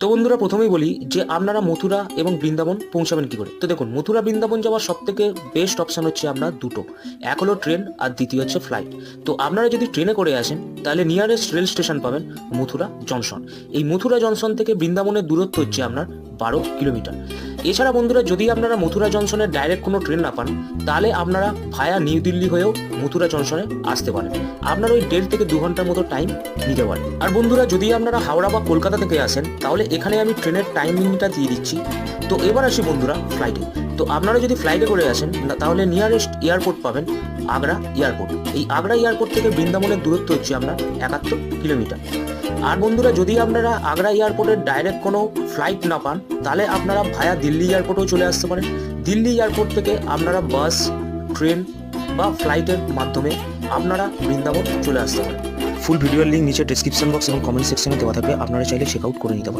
তো বন্ধুরা, প্রথমেই বলি যে আপনারা মথুরা এবং বৃন্দাবন পৌঁছাবেন কি করে? তো দেখুন, মথুরা বৃন্দাবন যাওয়ার সব থেকে বেস্ট অপশান হচ্ছে আপনার দুটো। এক হলো ট্রেন আর দ্বিতীয় হচ্ছে ফ্লাইট তো আপনারা যদি ট্রেনে করে আসেন, তাহলে নিয়ারেস্ট রেল স্টেশন পাবেন মথুরা জংশন এই মথুরা জংশন থেকে বৃন্দাবনের দূরত্ব হচ্ছে আপনার বারো কিলোমিটার। এছাড়া বন্ধুরা, যদি আপনারা মথুরা জংশনে ডাইরেক্ট কোনো ট্রেন না পান, তাহলে আপনারা ভায়া নিউ দিল্লি হয়েও মথুরা জংশনে আসতে পারেন। আপনার ওই দেড় থেকে দু ঘণ্টার মতো টাইম নিতে পারেন। আর বন্ধুরা, যদি আপনারা হাওড়া বা কলকাতা থেকে আসেন, তাহলে এখানে আমি ট্রেনের টাইমিংটা দিয়ে দিচ্ছি। তো এবার আসি বন্ধুরা ফ্লাইটে তো আপনারা যদি ফ্লাইটে করে আসেন তাহলে নিয়ারেস্ট এয়ারপোর্ট পাবেন আগ্রা এয়ারপোর্ট এই আগ্রা এয়ারপোর্ট থেকে বৃন্দাবনের দূরত্ব হচ্ছে আপনার একাত্তর কিলোমিটার। আর বন্ধুরা, যদি আপনারা আগ্রা এয়ারপোর্টের ডাইরেক্ট কোনো ফ্লাইট না পান তাহলে আপনারা ভায়া দিল্লি এয়ারপোর্টেও চলে আসতে পারেন। দিল্লি এয়ারপোর্ট থেকে আপনারা বাস, ট্রেন বা ফ্লাইটের মাধ্যমে আপনারা বৃন্দাবন চলে আসতে পারেন। ফুল ভিডিওর লিঙ্ক নিচে ডিসক্রিপশন বক্স এবং কমেন্ট সেকশনে দেওয়া থাকবে। আপনারা চাইলে চেক আউট করে নিতে পারেন।